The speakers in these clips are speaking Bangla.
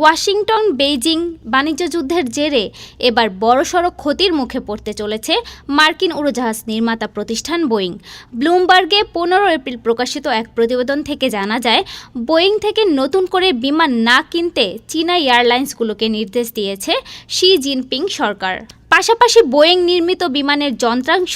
ওয়াশিংটন, বেইজিং বাণিজ্য যুদ্ধের জেরে এবার বড়সড় ক্ষতির মুখে পড়তে চলেছে মার্কিন উড়োজাহাজ নির্মাতা প্রতিষ্ঠান বোয়িং। ব্লুমবার্গে পনেরো এপ্রিল প্রকাশিত এক প্রতিবেদন থেকে জানা যায়, বোয়িং থেকে নতুন করে বিমান না কিনতে চীনা এয়ারলাইন্সগুলোকে নির্দেশ দিয়েছে শি জিনপিং সরকার। পাশাপাশি বোয়িং নির্মিত বিমানের যন্ত্রাংশ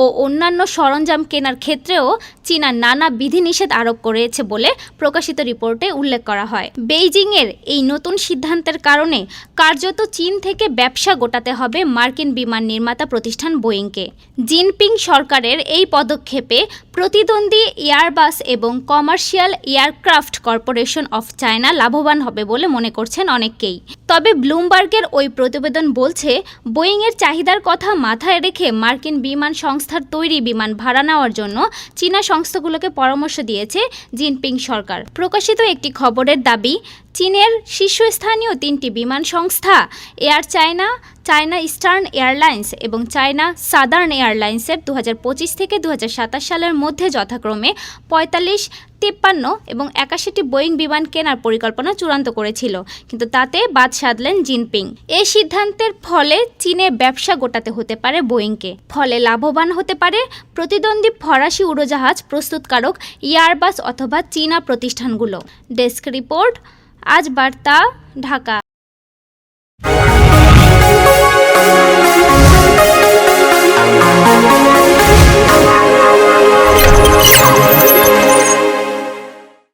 ও অন্যান্য সরঞ্জাম কেনার ক্ষেত্রেও চীনা নানা বিধিনিষেধ আরোপ করেছে বলে প্রকাশিত রিপোর্টে উল্লেখ করা হয়। বেইজিংয়ের এই নতুন সিদ্ধান্তের কারণে কার্যত চীন থেকে ব্যবসা গোটাতে হবে মার্কিন বিমান নির্মাতা প্রতিষ্ঠান বোয়িংকে। জিনপিং সরকারের এই পদক্ষেপে প্রতিদ্বন্দ্বী এয়ারবাস এবং commercial aircraft corporation of China লাভবান হবে বলে মনে করছেন অনেকেই তবে ব্লুমবার্গের ওই প্রতিবেদন বলছে, বোয়িংয়ের চাহিদার কথা মাথায় রেখে মার্কিন বিমান সংস্থার তৈরি বিমান ভাড়া নেওয়ার জন্য চীনা সংস্থাগুলোকে পরামর্শ দিয়েছে জিনপিং সরকার। প্রকাশিত একটি খবরের দাবি, চীনের শীর্ষস্থানীয় তিনটি বিমান সংস্থা, Air China China Eastern Airlines এবং চায়না সাদার্ন এয়ারলাইন্সের দু হাজার পঁচিশ থেকে দু হাজার সাতাশ সালের মধ্যে যথাক্রমে পঁয়তাল্লিশ, তিপ্পান্ন এবং একাশিটি বোয়িং বিমান কেনার পরিকল্পনা চূড়ান্ত করেছিল, কিন্তু তাতে বাদ সাধলেন জিনপিং। এই সিদ্ধান্তের ফলে চীনে ব্যবসা গোটাতে হতে পারে বোয়িংকে। ফলে লাভবান হতে পারে প্রতিদ্বন্দ্বী ফরাসি উড়োজাহাজ প্রস্তুতকারক ইয়ারবাস অথবা চীনা প্রতিষ্ঠানগুলো। ডেস্ক রিপোর্ট, আজ বার্তা, ঢাকা।